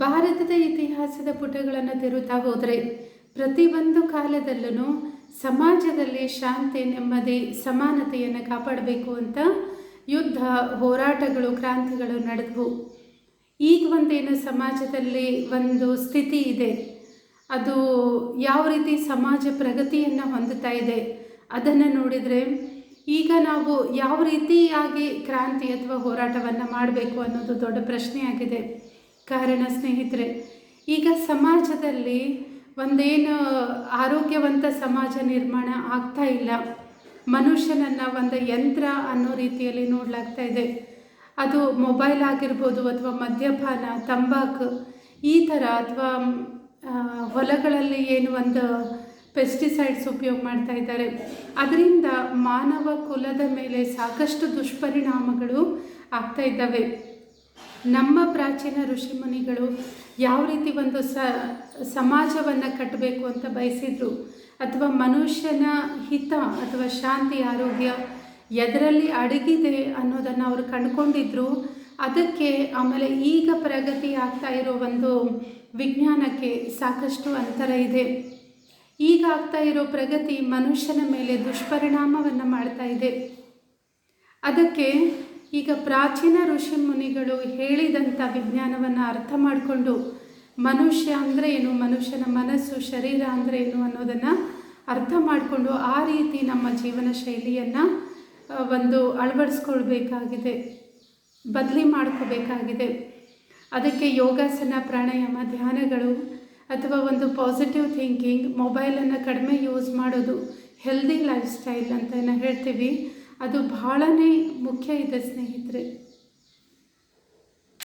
ಭಾರತದ ಇತಿಹಾಸದ ಪುಟಗಳನ್ನು ತೆರುತ್ತಾ ಹೋದರೆ ಪ್ರತಿಯೊಂದು ಕಾಲದಲ್ಲೂ ಸಮಾಜದಲ್ಲಿ ಶಾಂತಿ, ನೆಮ್ಮದಿ, ಸಮಾನತೆಯನ್ನು ಕಾಪಾಡಬೇಕು ಅಂತ ಯುದ್ಧ, ಹೋರಾಟಗಳು, ಕ್ರಾಂತಿಗಳು ನಡೆದವು. ಈಗ ಒಂದೇನು ಸಮಾಜದಲ್ಲಿ ಒಂದು ಸ್ಥಿತಿ ಇದೆ. ಅದು ಯಾವ ರೀತಿ ಸಮಾಜ ಪ್ರಗತಿಯನ್ನು ಹೊಂದುತ್ತಾ ಇದೆ, ಅದನ್ನು ನೋಡಿದರೆ ಈಗ ನಾವು ಯಾವ ರೀತಿಯಾಗಿ ಕ್ರಾಂತಿ ಅಥವಾ ಹೋರಾಟವನ್ನು ಮಾಡಬೇಕು ಅನ್ನೋದು ದೊಡ್ಡ ಪ್ರಶ್ನೆಯಾಗಿದೆ. ಕಾರಣ ಸ್ನೇಹಿತರೆ, ಈಗ ಸಮಾಜದಲ್ಲಿ ಒಂದೇನು ಆರೋಗ್ಯವಂತ ಸಮಾಜ ನಿರ್ಮಾಣ ಆಗ್ತಾ ಇಲ್ಲ. ಮನುಷ್ಯನನ್ನು ಒಂದು ಯಂತ್ರ ಅನ್ನೋ ರೀತಿಯಲ್ಲಿ ನೋಡಲಾಗ್ತಾ ಇದೆ. ಅದು ಮೊಬೈಲ್ ಆಗಿರ್ಬೋದು ಅಥವಾ ಮದ್ಯಪಾನ, ತಂಬಾಕು, ಈ ಥರ ಅಥವಾ ಹೊಲಗಳಲ್ಲಿ ಏನು ಒಂದು ಪೆಸ್ಟಿಸೈಡ್ಸ್ ಉಪಯೋಗ ಮಾಡ್ತಾ ಇದ್ದಾರೆ. ಅದರಿಂದ ಮಾನವ ಕುಲದ ಮೇಲೆ ಸಾಕಷ್ಟು ದುಷ್ಪರಿಣಾಮಗಳು ಆಗ್ತಾ ಇದ್ದಾವೆ. ನಮ್ಮ ಪ್ರಾಚೀನ ಋಷಿಮುನಿಗಳು ಯಾವ ರೀತಿ ಒಂದು ಸ, ಸಮಾಜವನ್ನು ಕಟ್ಟಬೇಕು ಅಂತ ಬಯಸಿದ್ರು, ಅಥವಾ ಮನುಷ್ಯನ ಹಿತ ಅಥವಾ ಶಾಂತಿ, ಆರೋಗ್ಯ ಎದರಲ್ಲಿ ಅಡಗಿದೆ ಅನ್ನೋದನ್ನು ಅವರು ಕಂಡುಕೊಂಡಿದ್ರು, ಅದಕ್ಕೆ ಆಮೇಲೆ ಈಗ ಪ್ರಗತಿ ಆಗ್ತಾ ಇರೋ ಒಂದು ವಿಜ್ಞಾನಕ್ಕೆ ಸಾಕಷ್ಟು ಅಂತರ ಇದೆ. ಈಗ ಆಗ್ತಾ ಇರೋ ಪ್ರಗತಿ ಮನುಷ್ಯನ ಮೇಲೆ ದುಷ್ಪರಿಣಾಮವನ್ನು ಮಾಡ್ತಾ ಇದೆ. ಅದಕ್ಕೆ ಈಗ ಪ್ರಾಚೀನ ಋಷಿ ಮುನಿಗಳು ಹೇಳಿದಂಥ ವಿಜ್ಞಾನವನ್ನು ಅರ್ಥ ಮಾಡಿಕೊಂಡು ಮನುಷ್ಯ ಅಂದರೆ ಏನು? ಮನುಷ್ಯನ ಮನಸ್ಸು, ಶರೀರ ಅಂದರೆ ಏನು ಅನ್ನೋದನ್ನು ಅರ್ಥ ಮಾಡಿಕೊಂಡು ಆ ರೀತಿ ನಮ್ಮ ಜೀವನ ಶೈಲಿಯನ್ನು ಒಂದು ಅಳವಡಿಸ್ಕೊಳ್ಬೇಕಾಗಿದೆ, ಬದಲಿ ಮಾಡ್ಕೋಬೇಕಾಗಿದೆ. ಅದಕ್ಕೆ ಯೋಗಾಸನ, ಪ್ರಾಣಾಯಾಮ, ಧ್ಯಾನಗಳು ಅಥವಾ ಒಂದು ಪಾಸಿಟಿವ್ ಥಿಂಕಿಂಗ್ ಮೊಬೈಲನ್ನು ಕಡಿಮೆ ಯೂಸ್ ಮಾಡೋದು ಹೆಲ್ದಿ ಲೈಫ್ ಸ್ಟೈಲ್ ಅಂತ ಹೇಳ್ತೀವಿ. ಅದು ಬಹಳನೇ ಮುಖ್ಯ ಇದೆ ಸ್ನೇಹಿತರೆ.